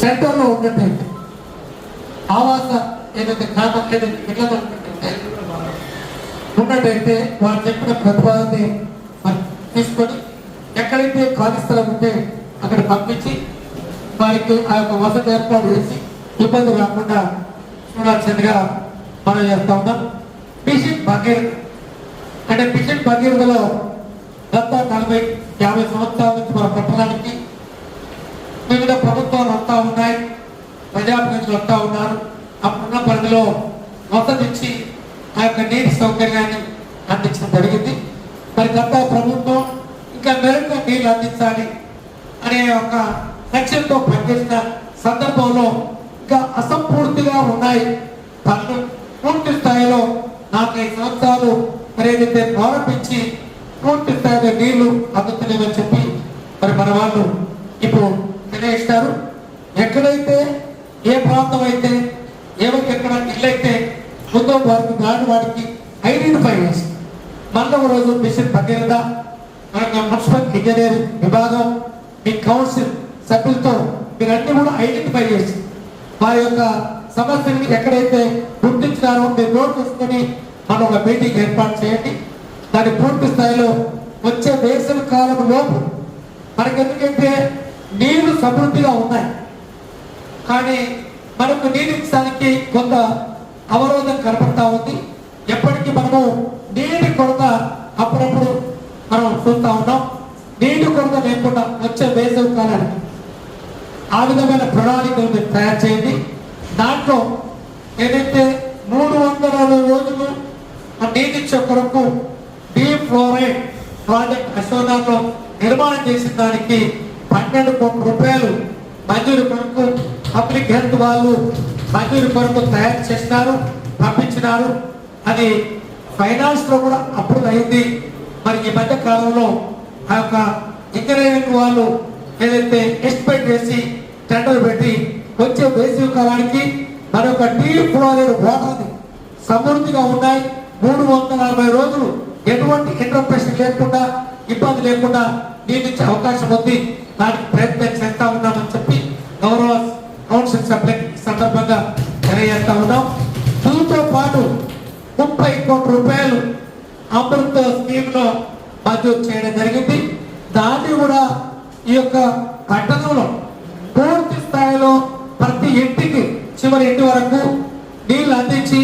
సెంటర్లో ఉన్నట్టయితే ఆవాస ఏదైతే ఖాతా ఏదైతే ఉన్నట్టయితే వారు చెప్పిన ప్రతిపాదనని తీసుకొని ఎక్కడైతే ఖాళీ స్థలం ఉంటే అక్కడ పంపించి వారికి ఆ యొక్క వసతి ఏర్పాటు చేసి ఇబ్బంది రాకుండా చూడాల్సిందిగా మనం చేస్తా ఉన్నాం. మిషన్ భగీరథ అంటే మిషన్ భగీరథలో గత నలభై యాభై సంవత్సరాల నుంచి మన పట్టణానికి వివిధ ప్రభుత్వాలు వస్తూ ఉన్నాయి. ప్రజాప్రతినిధులు వస్తూ ఉన్నారు. అప్పుడున్న పరిధిలో వసతి ఇచ్చి ఆ యొక్క నీటి సౌకర్యాన్ని అందించడం జరిగింది. మరి గత ప్రభుత్వం ఇంకా మెరుగ్గా నీళ్ళు అందించాలి అనే ఒక లక్ష్యంతో పనిచేసిన సందర్భంలో ఇంకా అసంపూర్తిగా ఉన్నాయి. పనులు పూర్తి స్థాయిలో నాలుగైదు సంవత్సరాలు మరి ఏదైతే ప్రారంభించి పూర్తి స్థాయిలో నీళ్ళు అందుతున్నాయని చెప్పి మరి మన వాళ్ళు ఇప్పుడు తెలియజేస్తారు ఎక్కడైతే ఏ ప్రాంతం అయితే ఎవరికి ఎక్కడ ఇల్లైతే అయితే వారికి దాని వారికి ఐడెంటిఫై చేసి మళ్ళీ ఒక రోజు మిషన్ భగీరథ మన మున్సిపల్ ఇంజనీరింగ్ విభాగం మీ కౌన్సిల్ సభ్యులతో మీరన్నీ కూడా ఐడెంటిఫై చేసి వారి యొక్క సమస్యని ఎక్కడైతే గుర్తించినారో మీరు నోట్ చేసుకొని మనం ఒక మీటింగ్ ఏర్పాటు చేయండి. దాని పూర్తి స్థాయిలో వచ్చే వేసవి కాలం లోపు మనకెందుకంటే నీళ్ళు సమృద్ధిగా ఉన్నాయి. కానీ మనకు నీరు కొంత అవరోధం కనపడతా ఉంది. ఎప్పటికీ మనము నీటి కొరత అప్పుడప్పుడు మనం చూస్తూ ఉన్నాం. నీటి కొరత లేకుండా వచ్చే వేసవి కాలానికి ఆ విధమైన ప్రణాళికలు మీరు తయారు చేయండి. దాంట్లో ఏదైతే మూడు వందల అరవై రోజులు ఆ నీటి కొరకు డీప్ ఫ్లోరైడ్ ప్రాజెక్ట్ అశోనాలో నిర్మాణం చేసిన దానికి పన్నెండు కోట్ల రూపాయలు మంజూరు కొరకు పబ్లిక్ హెల్త్ వాళ్ళు మంజూరు కొరకు తయారు చేసినారు పంపించినారు. అది ఫైనాన్స్లో కూడా అప్రూవ్ అయింది. మరి ఈ మధ్య కాలంలో ఆ యొక్క ఇంజనీరింగ్ వాళ్ళు ఏదైతే ఎస్టిమేట్ చేసి టెండర్ పెట్టి వచ్చే వేసవి కాలానికి మన యొక్క డీప్ ఫ్లోరైడ్ వాటర్ సమృద్ధిగా ఉన్నాయి. మూడు వందల నలభై రోజులు ఎటువంటి ఇంటర్ప్రెషన్ లేకుండా ఇబ్బంది లేకుండా నీటిచ్చే అవకాశం ఉంది. దానికి ప్రయత్నం చేస్తా ఉన్నామని చెప్పి గౌరవ కౌన్సిల్ సభ్యులకి సందర్భంగా తెలియజేస్తా ఉన్నాం. దీంతో పాటు ముప్పై కోట్ల రూపాయలు అమృత స్కీమ్లో మంజూరు చేయడం జరిగింది. దాన్ని కూడా ఈ యొక్క పట్టణంలో పూర్తి స్థాయిలో ప్రతి ఇంటికి చివరి ఇంటి వరకు నీళ్ళు అందించి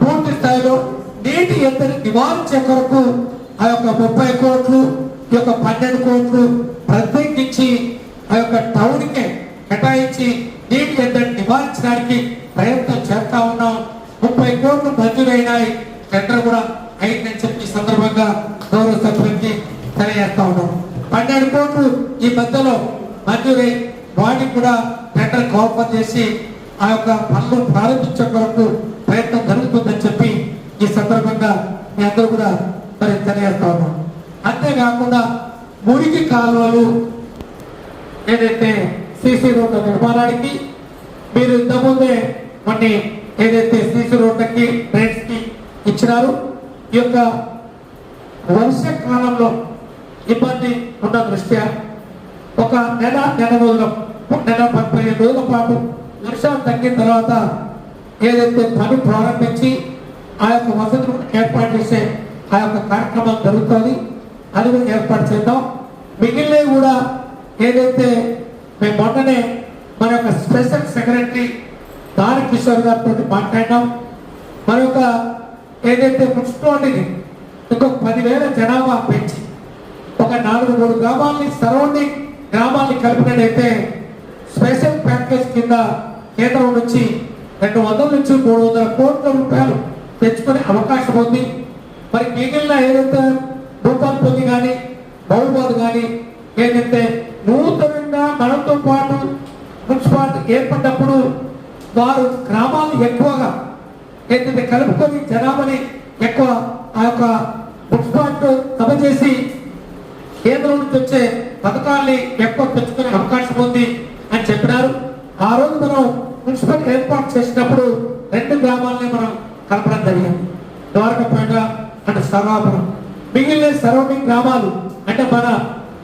పూర్తి స్థాయిలో నీటి ఎద్దరి నివారించే కొరకు ఆ యొక్క ముప్పై కోట్లు ఈ యొక్క పన్నెండు కోట్లు ప్రత్యేకించి ఆ యొక్క టౌన్కి కేటాయించి నీటి ఎద్దడి నివారించడానికి ప్రయత్నం చేస్తా ఉన్నాం. ముప్పై కోట్లు మంజూరైనాయి. టెండర్ కూడా అయిందని చెప్పి ఈ సందర్భంగా గౌరవ సభ్యులకి తెలియజేస్తా ఉన్నాం. పన్నెండు కోట్లు ఈ మధ్యలో మంజూరై వాటికి కూడా టెండర్ కోపం చేసి ఆ యొక్క పనులు ప్రారంభించే కొరకు ప్రయత్నం జరుగుతుందని చెప్పి ఈ సందర్భంగా మీ అందరూ కూడా మరి తెలియజేస్తా ఉన్నాం. అంతేకాకుండా మురికి కాలువలు ఏదైతే సీసీ రోడ్ల నిర్మాణానికి మీరు ఇంతకుముందే కొన్ని ఏదైతే సీసీ రోడ్లకి డ్రైన్స్కి ఇచ్చినారు ఈ యొక్క వర్షకాలంలో ఇబ్బంది ఉన్న దృష్ట్యా ఒక నెల నెల రోజుల నెల పదిహేను రోజుల పాటు వర్షం తగ్గిన తర్వాత ఏదైతే పని ప్రారంభించి ఆ యొక్క వసతులు ఏర్పాటు చేసే ఆ యొక్క కార్యక్రమం జరుగుతుంది. అది కూడా ఏర్పాటు చేద్దాం. మిగిలినవి కూడా ఏదైతే మేము మొన్ననే మన యొక్క స్పెషల్ సెక్రటరీ దారి కిషోర్ గారితో మాట్లాడినాం. మరొక యొక్క ఏదైతే మున్సిపాలిటీని ఇంకొక పదివేల జనాభా పెంచి ఒక నాలుగు మూడు గ్రామాలని సరౌండింగ్ గ్రామాల్ని కలిపినట్టయితే స్పెషల్ ప్యాకేజ్ కింద కేంద్రం నుంచి రెండు వందల నుంచి మూడు వందల కోట్ల రూపాయలు తెచ్చుకునే అవకాశం ఉంది. మరి మిగిలిన ఏదైతే భూపాల్పల్లి కానీ బహుబాద్ కానీ ఏదైతే నూతనంగా మనతో పాటు మున్సిపాలిటీ ఏర్పడినప్పుడు వారు గ్రామాలు ఎక్కువగా ఏంటంటే కలుపుకొని జనాభాని ఎక్కువ ఆ యొక్క మున్సిపాలిటీ సభ చేసి కేంద్రం నుంచి వచ్చే పథకాల్ని ఎక్కువ తెచ్చుకునే అవకాశం ఉంది అని చెప్పినారు. ఆ రోజు మనం మున్సిపల్ ఏర్పాటు చేసినప్పుడు రెండు గ్రామాలని మనం కలపడం జరిగింది. ద్వారకపేట అంటే సర్వాపురం. మిగిలిన సరౌండింగ్ గ్రామాలు. అంటే మన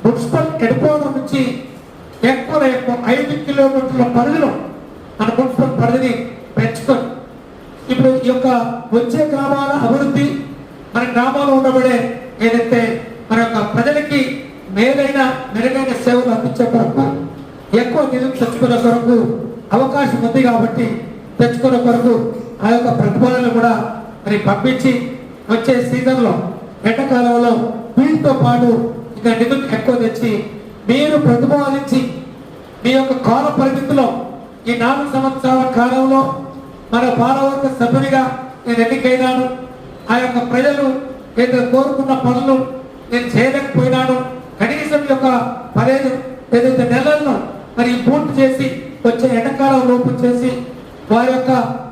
మున్సిపల్ హెడ్ నుంచి ఎక్కువ ఐదు కిలోమీటర్ల పరిధిలో మన మున్సిపల్ పరిధిని పెంచుకొని ఇప్పుడు ఈ యొక్క వచ్చే గ్రామాల అభివృద్ధి మన గ్రామాల్లో ఉండబడే ఏదైతే మన యొక్క ప్రజలకి మేలైన మెరుగైన సేవలు అందించే కొరకు ఎక్కువ నిధులు తెచ్చుకునే కొరకు అవకాశం ఉంది కాబట్టి తెచ్చుకునే కొరకు ఆ యొక్క ప్రతిపాదనలు కూడా మరి పంపించి వచ్చే సీజన్లో ఎండాకాలంలో వీటితో పాటు నిధులు ఎక్కువ తెచ్చి మీరు ప్రతిపాదించి మీ యొక్క కాల పరిమితిలో ఈ నాలుగు సంవత్సరాల కాలంలో మన పాలవర్గ సభ్యునిగా నేను ఎన్నికైనాను. ఆ యొక్క ప్రజలు నేను కోరుకున్న పనులు నేను చేయలేకపోయినాను. కనీసం యొక్క పదిహేను ఏదైతే నెలల్లో మరి పూర్తి చేసి వచ్చే ఎండాకాలం లోపు చేసి వారి యొక్క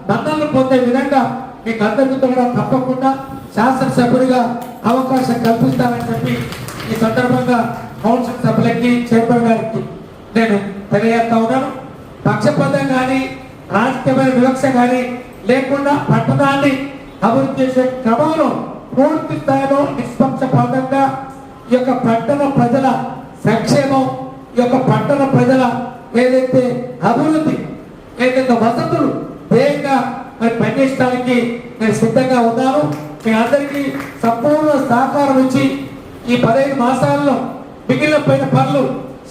మన్నలు పొందే విధంగా మీకు అందరికీ కూడా తప్పకుండా శాసనసభ్యుడిగా అవకాశం కల్పిస్తానని చెప్పి ఈ సందర్భంగా కౌన్సిల్ సభ్యులకి చైర్మన్ గారికి నేను తెలియజేస్తా ఉన్నాను. పక్షపాతం కానీ రాజకీయమైన వివక్ష కానీ లేకుండా పట్టణాన్ని అభివృద్ధి చేసే క్రమంలో పూర్తి స్థాయిలో నిష్పక్షపాతంగా ఈ యొక్క పట్టణ ప్రజల సంక్షేమం ఈ యొక్క పట్టణ ప్రజల ఏదైతే అభివృద్ధి ఏదైతే వసతులు ధ్యేయంగా మరి పనిచేయడానికి నేను సిద్ధంగా ఉన్నాను. మీ అందరికీ సంపూర్ణ సహకారం ఇచ్చి ఈ పదహైదు మాసాల్లో మిగిలిన పైన పనులు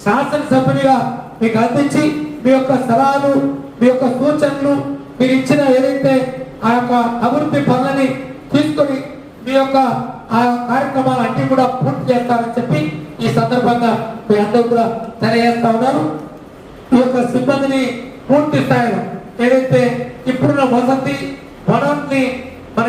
శాసనసభ్యునిగా మీకు అందించి మీ యొక్క సలహాలు మీ యొక్క సూచనలు మీరు ఇచ్చిన ఏదైతే ఆ యొక్క అభివృద్ధి పనులని తీసుకొని మీ యొక్క ఆ కార్యక్రమాలు అన్ని కూడా పూర్తి చేస్తారని చెప్పి ఈ సందర్భంగా మీ అందరూ కూడా తెలియజేస్తా ఉన్నారు. ఈ యొక్క సిబ్బందిని పూర్తి స్థాయిలో ఏదైతే ఇప్పుడున్న వసతి వనాన్ని మన